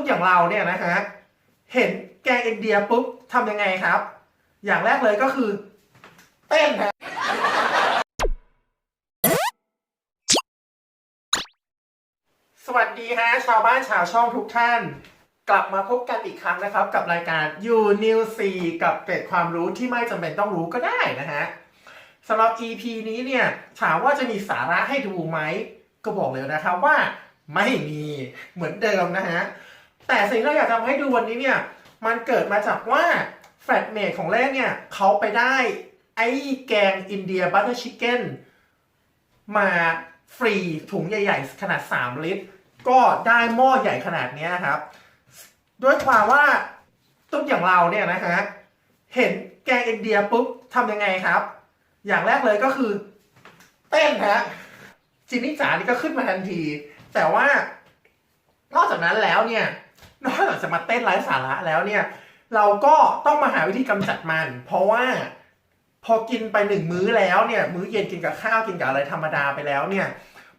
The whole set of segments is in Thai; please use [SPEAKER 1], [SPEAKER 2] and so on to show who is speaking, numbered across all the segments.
[SPEAKER 1] ตุ๊ดอย่างเราเนี่ยนะฮะเห็นแกงอินเดียปุ๊บทำยังไงครับ อย่างแรกเลยก็คือ เต้นฮะสวัสดีฮะชาวบ้านชาวช่องทุกท่าน กลับมาพบกันอีกครั้งนะครับ กับรายการ You New C กับเกร็ดความรู้ที่ไม่จำเป็นต้องรู้ก็ได้นะฮะสำหรับ EP นี้เนี่ยถามว่าจะมีสาระให้ดูไหม ก็บอกเลยนะครับว่าไม่มีเหมือนเดิมนะฮะ แต่สิ่งที่เราอยากทำให้ดูวันนี้เนี่ย มันเกิดมาจากว่าแฟลตเมดของเล่นเนี่ยเขาไปได้ไอ้แกงอินเดียบัตเตอร์ชิคเก้นมาฟรีถุงใหญ่ ๆ ขนาด 3 ลิตร ก็ได้หม้อใหญ่ขนาดนี้ครับ ด้วยความว่าตุ๊กอย่างเราเนี่ยนะฮะเห็นแกงอินเดียปุ๊บทำยังไงครับ อย่างแรกเลยก็คือเต้นฮะจินนี่จ๋านี่ก็ขึ้นมาทันที แต่ว่านอกจากนั้นแล้วเนี่ย นอกจากจะมาเต้นไร้สาระแล้วเนี่ย เราก็ต้องมาหาวิธีกำจัดมัน เพราะว่าพอกินไปหนึ่งมื้อแล้วเนี่ย มื้อเย็นกินกับข้าวกินกับอะไรธรรมดาไปแล้วเนี่ย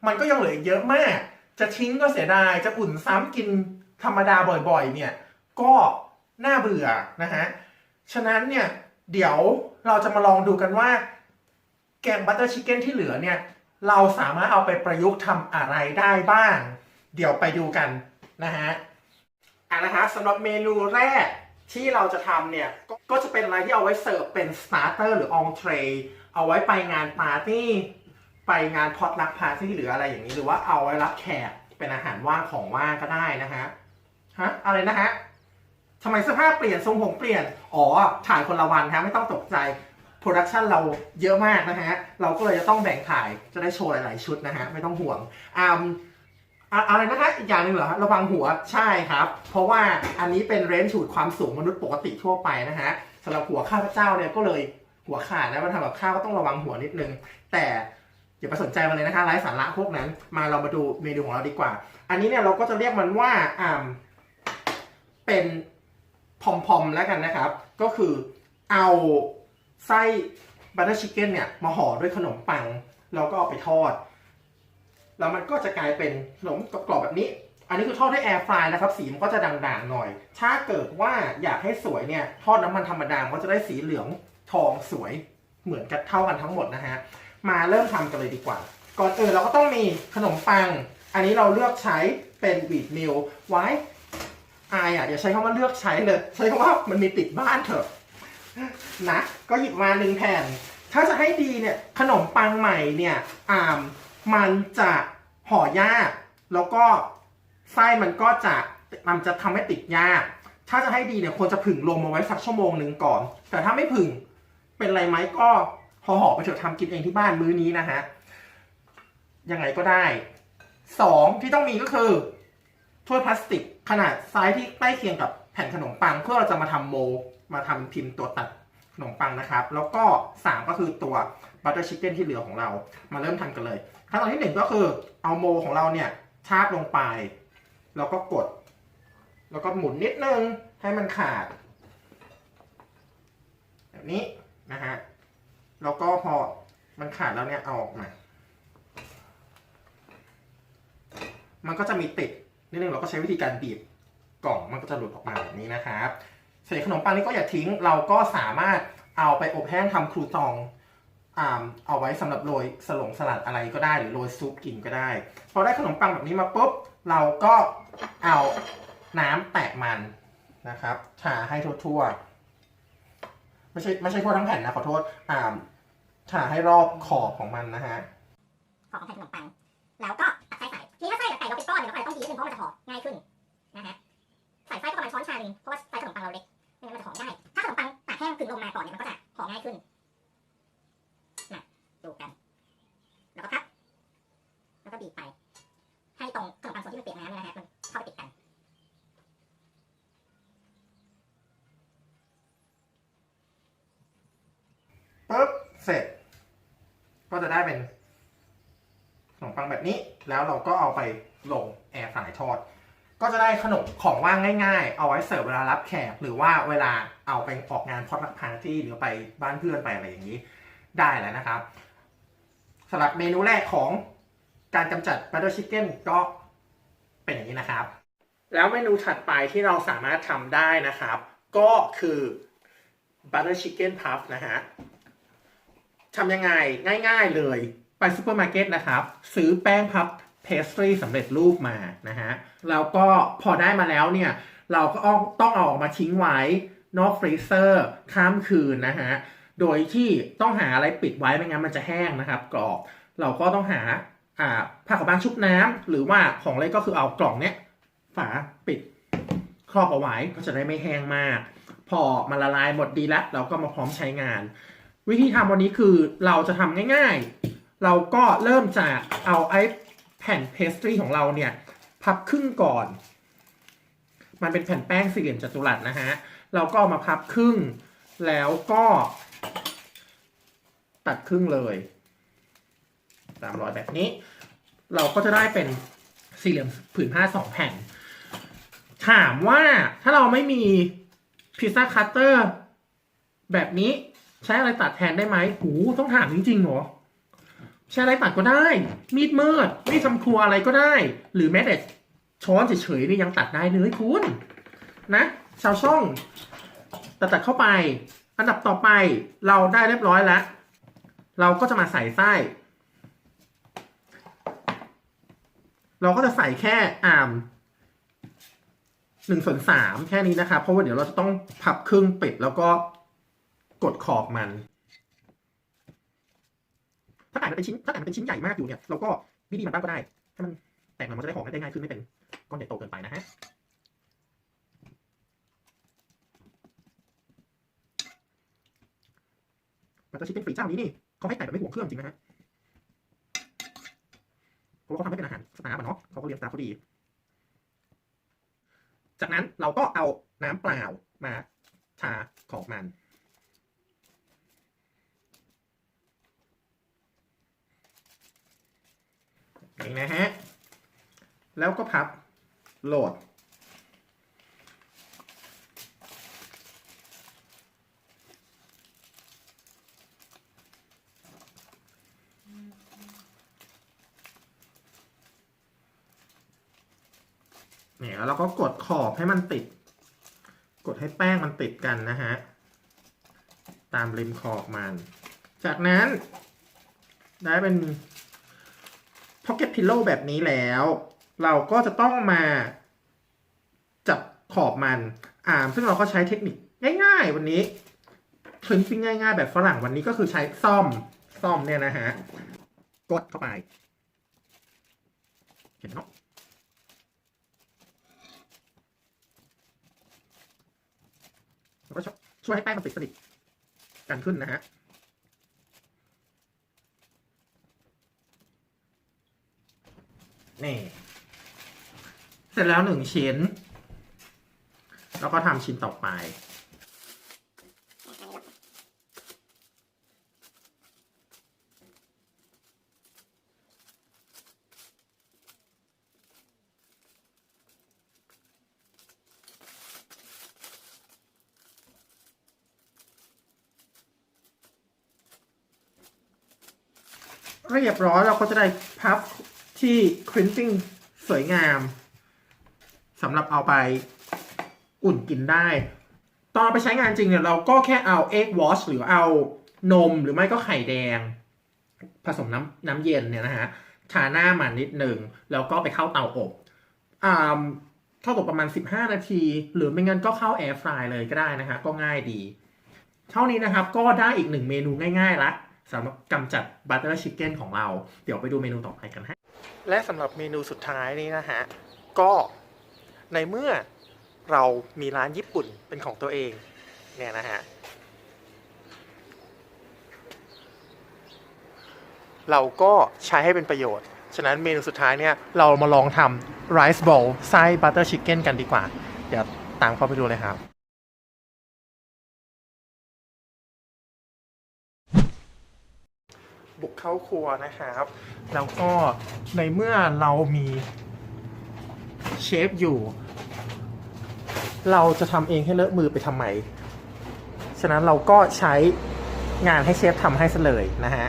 [SPEAKER 1] มันก็ยังเหลืออีกเยอะมาก จะทิ้งก็เสียดายจะอุ่นซ้ำกินธรรมดาบ่อยๆ เนี่ย ก็น่าเบื่อนะฮะฉะนั้นเนี่ยเดี๋ยวเราจะมาลองดูกันว่า แกงบัตเตอร์ชิคเก้นที่เหลือเนี่ย เราสามารถเอาไปประยุกต์ทำอะไรได้บ้าง เดี๋ยวไปดูกันนะฮะ อะนะฮะสำหรับเมนูแรกที่เราจะทำเนี่ยก็ก็จะเป็นอะไรที่เอาไว้เสิร์ฟเป็นสตาร์เตอร์หรืออองเทรเอาไว้ไปงานปาร์ตี้ ไปงานพอตลักพาร์ตี้หรืออะไรอย่างนี้ หรือว่าเอาไว้รับแขกเป็นอาหารว่างของว่างก็ได้นะฮะฮะอะไรนะฮะทำไมเสื้อผ้าเปลี่ยนทรงผมเปลี่ยน อ๋อถ่ายคนละวันฮะไม่ต้องตกใจโปรดักชันเราเยอะมากนะฮะ เราก็เลยจะต้องแบ่งถ่ายจะได้โชว์หลาย ๆ ชุดนะฮะ ไม่ต้องห่วงอ่า อะอะไรนะฮะอีกอย่างหนึ่งเหรอฮะระวังหัวใช่ครับ เพราะว่าอันนี้เป็นเรนจ์ฉูดความสูงมนุษย์ปกติทั่วไปนะฮะสำหรับหัวข้าพเจ้าเนี่ยก็เลยหัวขาดนะมันทำกับข้าวก็ต้องระวังหัวนิดนึง แต่อย่าไปสนใจมันเลยนะคะไร้สาระพวกนั้น มาเรามาดูเมนูของเราดีกว่า อันนี้เนี่ยเราก็จะเรียกมันว่าอ่าเป็นพอมๆแล้วกันนะครับ ก็คือเอาไส้บัตเตอร์ชิคเก้นเนี่ยมาห่อด้วยขนมปัง แล้วก็เอาไปทอด แล้วมันก็จะกลายเป็นขนมกรอบๆแบบนี้ อันนี้คือทอดด้วยแอร์ฟรายนะครับ สีมันก็จะด่างๆหน่อย ถ้าเกิดว่าอยากให้สวยเนี่ย ทอดน้ำมันธรรมดามันก็จะได้สีเหลืองทองสวยเหมือนกันเท่ากันทั้งหมดนะฮะ มาเริ่มทำกันเลยดีกว่า ก่อนอื่นเราก็ต้องมีขนมปัง อันนี้เราเลือกใช้เป็นวีดมิลไว้อายอะอย่าใช้คำว่าเลือกใช้เลย ใช้คำว่ามันมีติดบ้านเถอะนะ ก็หยิบมาหนึ่งแผ่น ถ้าจะให้ดีเนี่ยขนมปังใหม่เนี่ยอ่าม มันจะห่อยาก แล้วก็ไส้มันก็จะมันจะทำให้ติดยาก ถ้าจะให้ดีเนี่ยควรจะผึ่งลมเอาไว้สักชั่วโมงหนึ่งก่อน แต่ถ้าไม่ผึ่งเป็นไรไหมก็ห่อๆไปเถอะทำกินเองที่บ้านมื้อนี้นะฮะยังไงก็ได้สองที่ต้องมีก็คือถ้วยพลาสติกขนาดไซส์ที่ใกล้เคียงกับแผ่นขนมปัง เพื่อเราจะมาทำโม มาทำพิมพ์ตัวตัดขนมปังนะครับ แล้วก็3ก็คือตัว บัตเตอร์ชิคเก้นที่เหลือของเรา มาเริ่มทำกันเลย ขั้นตอนที่1ก็คือเอาโมของเราเนี่ยทาบลงไป แล้วก็กด แล้วก็หมุนนิดนึงให้มันขาด แบบนี้นะฮะ แล้วก็พอมันขาดแล้วเนี่ยเอาออกมา มันก็จะมีติดนิดนึงเราก็ใช้วิธีการบีบกล่องมันก็จะหลุดออกมาแบบนี้นะครับส่วนขนมปังนี้ก็อย่าทิ้ง เราก็สามารถเอาไปอบแห้งทำครูตอง เอาไว้สำหรับโรยสลงสลัดอะไรก็ได้หรือโรยซุปกินก็ได้ พอได้ขนมปังแบบนี้มาปุ๊บเราก็เอาน้ำแตะมันนะครับทาให้ทั่วๆไม่ใช่ไม่ใช่ทั่วทั้งแผ่นนะขอโทษอ่าทาให้รอบขอบของมันนะฮะ
[SPEAKER 2] ห่อของแผ่นขนมปัง แล้วก็ตัดไส้ใส่ทีนี้ถ้าไส้ใส่เราเป็นก้อนเนี่ยเราอาจจะต้องยีนิดนึงเพราะมันจะห่อง่ายขึ้นนะฮะใส่ไส้ก็ประมาณช้อนชาหนึงเพราะว่าไส้ขนมปังเราเล็กไม่งั้นมันจะห่อง่ายถ้าขนมปังตากแห้งถึงลงมาก่อนเนี่ยมันก็จะห่อง่ายขึ้นนะดูกัน แล้วก็พับ แล้วก็บีบไป ให้ตรงขนมปังส่วนที่มันเปียกน้ำเนี่ยนะฮะมันเข้าไปติดกัน
[SPEAKER 1] ปุ๊บเสร็จ ก็จะได้เป็นขนมปัง แล้วเราก็เอาไปลงแอร์ฟรายทอด ก็จะได้ขนมของว่างง่ายๆ เอาไว้เสิร์ฟเวลารับแขก หรือว่าเวลาเอาไปออกงานพอดักพาร์ตี้หรือไปบ้านเพื่อนไปอะไรอย่างนี้ได้แล้วนะครับสำหรับเมนูแรกของการกำจัดบัตเตอร์ชิคเก้นก็เป็นอย่างนี้นะครับ แล้วเมนูถัดไปที่เราสามารถทำได้นะครับ ก็คือ butter chicken puff นะฮะทำยังไงง่าย ๆเลย ไปซูเปอร์มาร์เก็ตนะครับ ซื้อแป้งพับเพสตรีสำเร็จรูปมานะฮะแล้วก็พอได้มาแล้วเนี่ย เราก็ต้องเอาออกมาทิ้งไว้นอกฟรีเซอร์ข้ามคืนนะฮะโดยที่ต้องหาอะไรปิดไว้ไม่งั้นมันจะแห้งนะครับกรอบเราก็ต้องหาอ่าผ้าขาวบางชุบน้ำหรือว่าของเล็กก็คือเอากล่องเนี้ยฝาปิดครอบเอาไว้ก็จะได้ไม่แห้งมาก พอมันละลายหมดดีแล้ว เราก็มาพร้อมใช้งาน วิธีทำวันนี้คือเราจะทำง่ายๆ เราก็เริ่มจากเอาไอ้แผ่นเพสตรีของเราเนี่ยพับครึ่งก่อน มันเป็นแผ่นแป้งสี่เหลี่ยมจัตุรัสนะฮะ เราก็เอามาพับครึ่ง แล้วก็ตัดครึ่งเลยตามรอยแบบนี้ เราก็จะได้เป็นสี่เหลี่ยมผืนผ้าสองแผ่น ถามว่าถ้าเราไม่มีพิซซ่าคัตเตอร์แบบนี้ใช้อะไรตัดแทนได้ไหมหูต้องถามจริงๆเหรอ ใช้อะไรตัดก็ได้ มีดมืดมีดทำครัวอะไรก็ได้ หรือแม้แต่ช้อนเฉยๆนี่ยังตัดได้เลยคุณ นะ ชาวช่องตัดตัดเข้าไป อันดับต่อไปเราได้เรียบร้อยแล้ว เราก็จะมาใส่ไส้ เราก็จะใส่แค่อ่ามหนึ่งส่วนสามแค่นี้นะครับเพราะว่าเดี๋ยวเราจะต้องพับครึ่งปิดแล้วก็กดขอบมัน ถ้าแต่มันเป็นชิ้นถ้าแต่มันเป็นชิ้นใหญ่มากอยู่เนี่ยเราก็วิธีมันบ้างก็ได้ให้มันแตกมันมันจะได้ห่อได้ง่ายขึ้นไม่เป็นก้อนใหญ่โตเกินไปนะฮะบัตเตอร์ชิคเก้นฟรีเจ้านี้นี่เขาให้ไก่แบบไม่ห่วงเครื่องจริงนะฮะเพราะว่าเขาทำให้เป็นอาหารสตาร์ฟอะเนาะเขาก็เลี้ยงสตาร์เขาดี จากนั้นเราก็เอาน้ำเปล่ามาทาขอบมัน นี่นะฮะ แล้วก็พับโหลด เนี่ยแล้วเราก็กดขอบให้มันติด กดให้แป้งมันติดกันนะฮะ ตามริมขอบมัน จากนั้นได้เป็น Pocket Pillow แบบนี้แล้ว เราก็จะต้องมาจับขอบมันอ่าซึ่งเราก็ใช้เทคนิคง่ายๆ วันนี้คลิปปิ้งง่ายๆ แบบฝรั่งวันนี้ก็คือใช้ซ่อมซ่อมเนี่ยนะฮะ กดเข้าไป เห็นเนาะก็ช่วยให้แป้งมันติดสนิทกันขึ้นนะฮะ นี่ เสร็จแล้วหนึ่งชิ้น แล้วก็ทำชิ้นต่อไปเรียบร้อยเราก็จะได้พับ ที่คริ m ปิ้งสวยงามสำหรับเอาไปอุ่นกินได้ ตอนไปใช้งานจริงเนี่ยเราก็แค่เอาเอ็กวอชหรือเอานมหรือไม่ก็ไข่แดง ผสมน้ำน้ำเย็นเนี่ยนะฮะทาหน้ามันนิดหนึ่งแล้วก็ไปเข้าเตาอบอ่าเข้าอบประมาณ 15 นาที หรือไม่งั้นก็เข้าแอร์ฟรายเลยก็ได้นะฮะก็ง่ายดี เท่านี้นะครับก็ได้อีกหนึ่งเมนูง่ายๆละสำหรับกำจัดบัตเตอร์ชิคเก้นของเรา เดี๋ยวไปดูเมนูต่อไปกันฮะ และสำหรับเมนูสุดท้ายนี้นะฮะ ก็ในเมื่อเรามีร้านญี่ปุ่นเป็นของตัวเองเนี่ยนะฮะ เราก็ใช้ให้เป็นประโยชน์ ฉะนั้นเมนูสุดท้ายเนี่ย เรามาลองทำไรซ์บอลไส้บัตเตอร์ชิคเก้นกันดีกว่า เดี๋ยวตามเข้าไปดูเลยครับบุกเข้าครัวนะครับ แล้วก็ในเมื่อเรามีเชฟอยู่ เราจะทำเองให้เลอะมือไปทำไม ฉะนั้นเราก็ใช้งานให้เชฟทำให้ซะเลยนะฮะ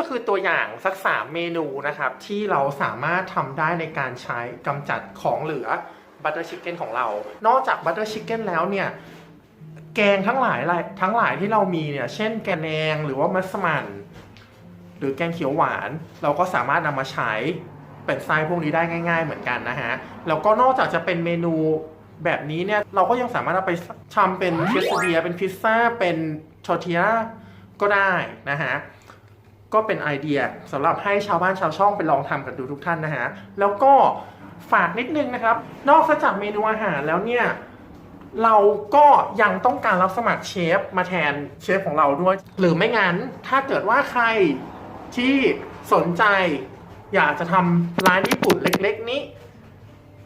[SPEAKER 1] ็คือตัวอย่างสักสามเมนูนะครับ ที่เราสามารถทำได้ในการใช้กำจัดของเหลือบัตเตอร์ชิคเก้นของเรา นอกจากบัตเตอร์ชิคเก้นแล้วเนี่ย แกงทั้งหลายทั้งหลายที่เรามีเนี่ย เช่นแกงแดงหรือว่ามัสมั่นหรือแกงเขียวหวาน เราก็สามารถนำมาใช้เป็นไส้พวกนี้ได้ง่าย ๆ เหมือนกันนะฮะ แล้วก็นอกจากจะเป็นเมนูแบบนี้เนี่ย เราก็ยังสามารถเอาไปทำเป็นเ e สเดียเป็นพิซซ่าเป็นทอร์ติยาก็ได้นะฮะ ก็เป็นไอเดียสำหรับให้ชาวบ้านชาวช่องไปลองทำกันดูทุกท่านนะฮะ แล้วก็ฝากนิดนึงนะครับ นอกจากเมนูอาหารแล้วเนี่ยเราก็ยังต้องการรับสมัครเชฟมาแทนเชฟของเราด้วย หรือไม่งั้นถ้าเกิดว่าใครที่สนใจ อยากจะทำร้านญี่ปุ่นเล็ก ๆ นี้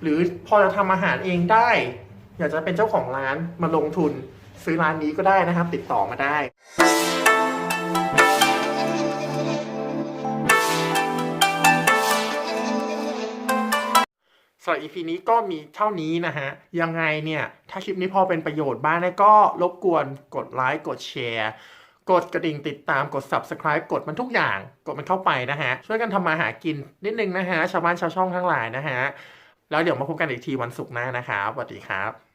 [SPEAKER 1] หรือพอจะทำอาหารเองได้ อยากจะเป็นเจ้าของร้านมาลงทุนซื้อร้านนี้ก็ได้นะครับ ติดต่อมาได้ สำหรับ EP นี้ก็มีเท่านี้นะฮะ ยังไงเนี่ย ถ้าคลิปนี้พอเป็นประโยชน์บ้างนี่ก็รบกวนกดไลค์กดแชร์กดกระดิ่งติดตามกด Subscribe กดมันทุกอย่าง กดมันเข้าไปนะฮะ ช่วยกันทำมาหากินนิดนึงนะฮะ ชาวบ้านชาวช่องทั้งหลายนะฮะ แล้วเดี๋ยวมาพบกันอีกทีวันศุกร์หน้านะครับสวัสดีครับ